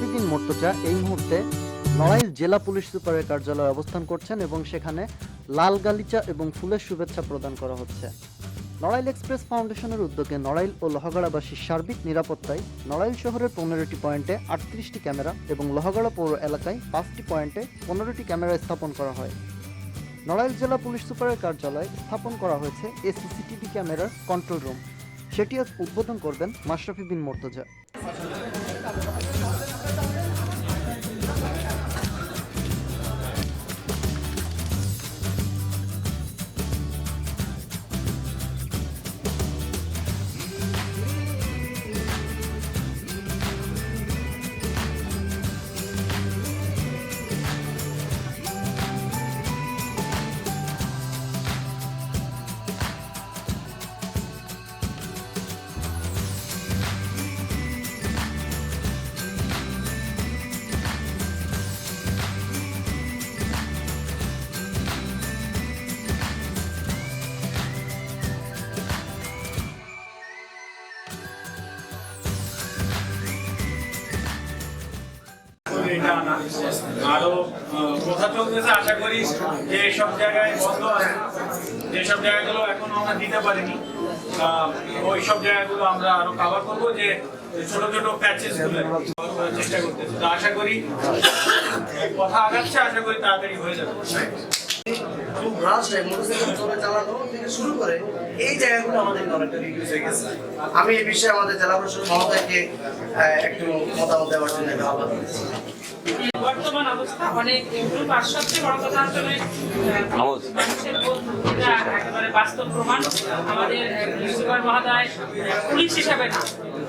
বিপিন মোর্তজা এই মুহূর্তে নড়াইল জেলা পুলিশ সুপারের কার্যালয়ে অবস্থান করছেন এবং সেখানে লাল গালিচা এবং ফুলের শুভেচ্ছা প্রদান করা হচ্ছে। নড়াইল এক্সপ্রেস ফাউন্ডেশনের উদ্যোগে নড়াইল ও লোহাগড়াবাসীর সার্বিক নিরাপত্তায় নড়াইল শহরের পনেরোটি পয়েন্টে আটত্রিশটি ক্যামেরা এবং লোহাগড়া পৌর এলাকায় পাঁচটি পয়েন্টে পনেরোটি ক্যামেরা স্থাপন করা হয়। নড়াইল জেলা পুলিশ সুপারের কার্যালয়ে স্থাপন করা হয়েছে এ সিসিটিভি ক্যামেরার কন্ট্রোল রুম। সেটি আজ উদ্বোধন করবেন মাশরাফি বিন মোর্তজা। এটা আনা। আরও কথা চলতেছে, আশা করি যে সব জায়গায় বন্ধ আছে। যেসব জায়গাগুলো এখনও আমরা দিতে পারিনি ওই সব জায়গাগুলো আমরা আরও কভার করব যে ছোট ছোট প্যাচেসগুলো চেষ্টা করতেছি। তো আশা করি কথা আগাচ্ছে, আশা করি তাড়াতাড়ি হয়ে যাবে। খুব রাশ মোটরসাইকেল চলে চালানো থেকে শুরু করে এই জায়গাগুলো আমাদের অনেকটা রিডিউস হয়ে গেছে। আমি এই বিষয়ে আমাদের জেলা প্রশাসক মহোদয়কে একটু মতামত দেওয়ার জন্য আমি আহ্বান করছি বর্তমান অবস্থা অনেক ইমপ্রুভ আর সবচেয়ে বড় কথা আসলে মানুষের একেবারে বাস্তব প্রমাণ। আমাদের সুপার মহোদয় পুলিশ হিসাবে না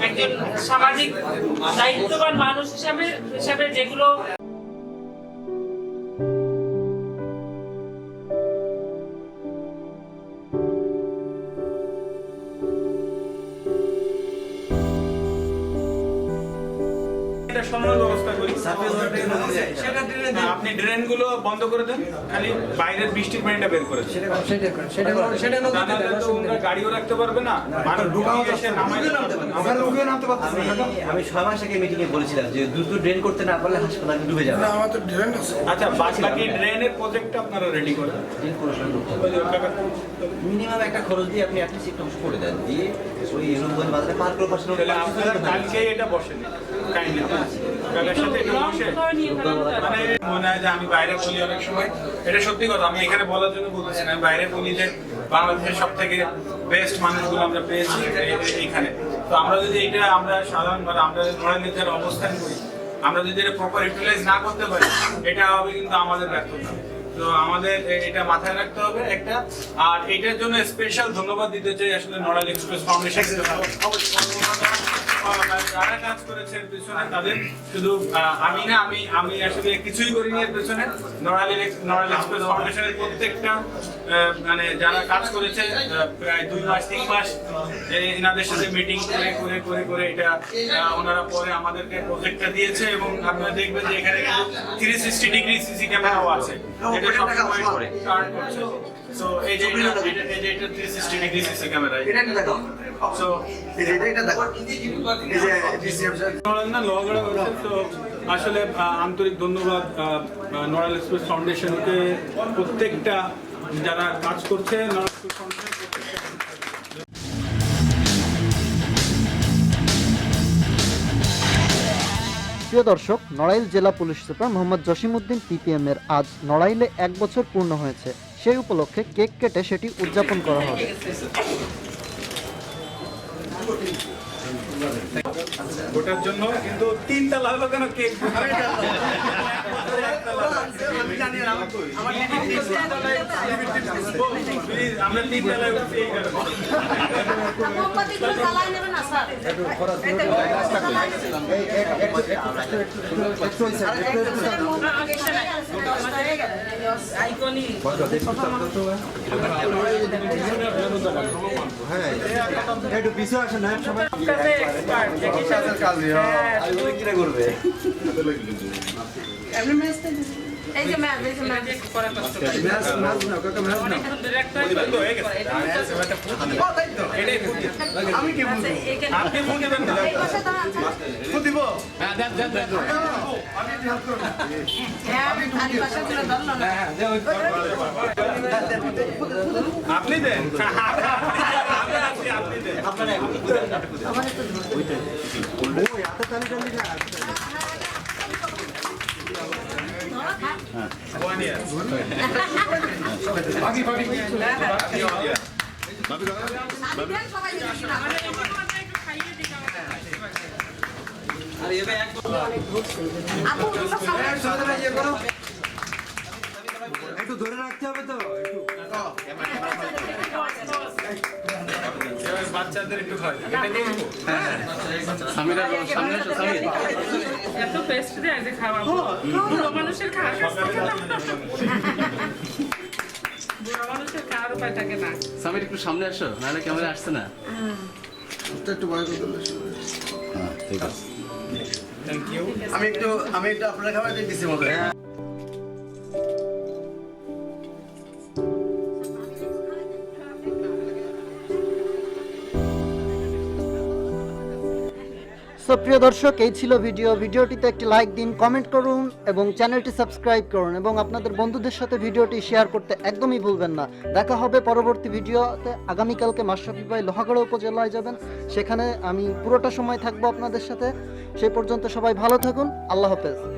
একজন সামাজিক দায়িত্ববান মানুষ হিসাবে হিসাবে যেগুলো সময় ব্যবস্থা করি। সেটা না, আপনি ড্রেনগুলো বন্ধ করে দেন খালি বাইরের বৃষ্টির পানিটা বের করে দেন। গাড়িও রাখতে পারবে না মানুষ ঢুকাও এসে নামাইতে আমি আমি ছয় মাস আগে মিটিংয়ে বলেছিলাম যে দ্রুত ড্রেন করতে না পারলে হাসপাতাল ডুবে যাবে। আচ্ছা বাকি ড্রেনের প্রজেক্টটা আপনারা রেডি করেন। মিনিমাম একটা খরচ দিয়ে আপনি একটু অংশ করে দেন। দিয়ে ওই রূপগঞ্জ বাজারে পার করে পাশে আপনারা কালকে এটা বসেন। কাইন্ডলি কাকার সাথে এটা বসে। মনে হয় যে আমি বাইরে বলি অনেক সময়। এটা সত্যি কথা, আমি এখানে বলার জন্য বলতেছি আমি বাইরে বলি যে বাংলাদেশের সব থেকে বেস্ট মানুষগুলো আমরা পেয়েছি এইখানে। তো আমরা যদি এটা আমরা সাধারণ মানে আমরা নড়াইলের যারা অবস্থান করি, আমরা যদি এটা প্রপার ইউটিলাইজ না করতে পারি, এটা হবে কিন্তু আমাদের ব্যর্থতা। তো আমাদের এটা মাথায় রাখতে হবে একটা। আর এটার জন্য স্পেশাল ধন্যবাদ দিতে চাই আসলে নড়াইল এক্সপ্রেস ফাউন্ডেশন যারা কাজ করেছে এর পেছনে তাদের শুধু আমি না আমি আমি আসলে কিছুই করিনি এর পেছনে। নড়াইল এক্স- নড়াইল এক্সপ্রেস ফাউন্ডেশনের প্রত্যেকটা মানে যারা কাজ করেছে প্রায় দুই মাস তিন মাস এনাদের সাথে মিটিং করে করে করে করে এটা ওনারা পরে আমাদেরকে প্রজেক্টটা দিয়েছে এবং আপনারা দেখবেন যে এখানে থ্রি সিক্সটি ডিগ্রি সিসি ক্যামেরাও আছে। এটা সবসময় টার্ন করছে। সো এই যে এটা এটা- এই যে এটা three sixty degree CC camera আসলে আন্তরিক ধন্যবাদ। নড়াইল এক্সপ্রেস ফাউন্ডেশনকে প্রত্যেকটা যারা কাজ করছে নড়াইল এক্সপ্রেস ফাউন্ডেশন প্রিয় দর্শক নড়াইল জেলা police super Mohammad Jasimuddin PPM এর আজ নড়াইলে এক বছর পূর্ণ হয়েছে। সেই উপলক্ষে কেক কেটে সেটি উদযাপন করা হবে। ওটার জন্য কিন্তু তিনতলা হলো কেন কেক? আমরা স্যার আইকনিক একটু পিছু আসেন না সবাই। কাজে হ্যাঁ, করবে এই যে ম্যাম এই যে ম্যাম একটু করা কষ্ট করে। অনেক এখন direct প্রতিবন্ধ হয়ে গেছে ও, তাই তো। আমি কি বলব আপনি ফোন দেবেন না এই পাশে দাঁড়ান ফু দিব হ্যাঁ আরে পাশে তুলে ধরলো না আপনি দেন আপনি আছি, আপনি দেন আপনারা এখন আমার একটু ধরো। ধরো, থাক। ওয়ান ইয়ার শাড়ি দেন, সবাই দিচ্ছি না। আমাদের একটু একটু খাইয়ে দিই আমাদের। আপু, তোমরা খাও। বাচ্চাদের একটু দেবো? এত পেস্ট দিয়ে যে খাওয়াবো বুড়ো মানুষের খাওয়ার কাছ থাকে বুড়ো মানুষের খাওয়ার উপায় থাকে না। সামির একটু সামনে আসো নাহলে ক্যামেরা আসছে না। থ্যাংক ইউ আমি একটু আমি একটু আপনার খাবার দিচ্ছি মতো। সো প্রিয় দর্শক, এই ছিল ভিডিও। ভিডিওটিতে একটি লাইক দিন, কমেন্ট করুন এবং চ্যানেলটি সাবস্ক্রাইব করুন এবং আপনাদের বন্ধুদের সাথে ভিডিওটি শেয়ার করতে একদমই ভুলবেন না। দেখা হবে পরবর্তী ভিডিওতে। আগামীকালকে মাসরাফি ভাই লোহাগড়া উপজেলায় যাবেন। সেখানে আমি পুরোটা সময় থাকব আপনাদের সাথে। সেই পর্যন্ত সবাই ভালো থাকুন। আল্লাহ হাফেজ।